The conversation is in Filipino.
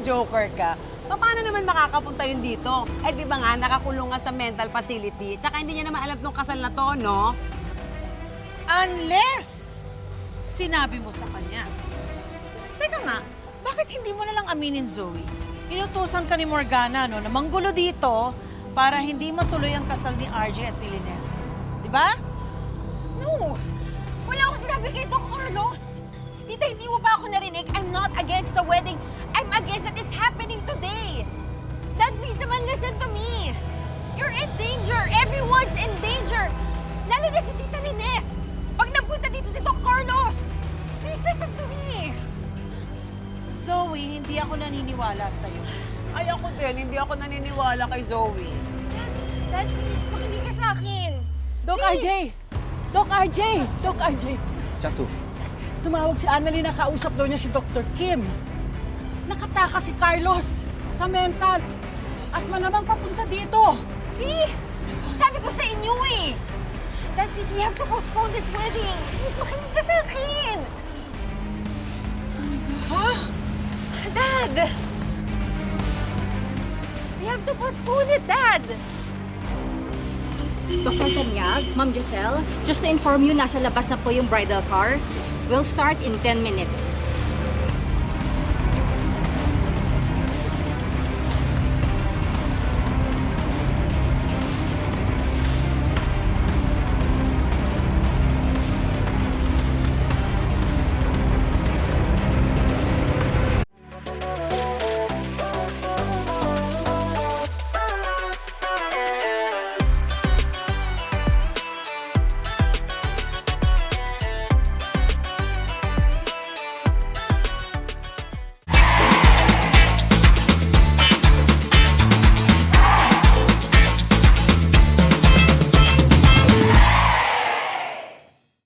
Joker ka. Paano naman makakapunta yun dito? Eh di ba nga, nakakulong nga sa mental facility. Tsaka hindi niya naman alam tong kasal na to, no? Unless sinabi mo sa kanya. Teka nga, bakit hindi mo na lang aminin, Zoe? Inutusan ka ni Morgana no, na manggulo dito para hindi matuloy ang kasal ni RJ at ni Lynette. Di ba? No! Wala akong sinabi kay Doc Carlos! Tita, hindi mo ba ako narinig? Listen to me. You're in danger. Everyone's in danger. Lalo na si Tita Lynette. Pag napunta dito si Doc Carlos, please listen to me. Zoe, hindi ako naniniwala sa'yo. Ay, ako din. Hindi ako naniniwala kay Zoe. Dad, Dad, please, makinig ka sa akin. Doc Please. RJ! Doc RJ! Doc RJ! Chasu, Tumawag si Annalyn na kausap daw niya si Dr. Kim. Nakataka si Carlos sa mental. At manamang papunta dito. See? Sabi ko sa inyo eh. Dad, please, we have to postpone this wedding. Please, makinig ka sa akin. Ha? Dad! We have to postpone it, Dad! Dr. Tanyag, Ma'am Giselle, just to inform you, nasa labas na po yung bridal car. We'll start in 10 minutes.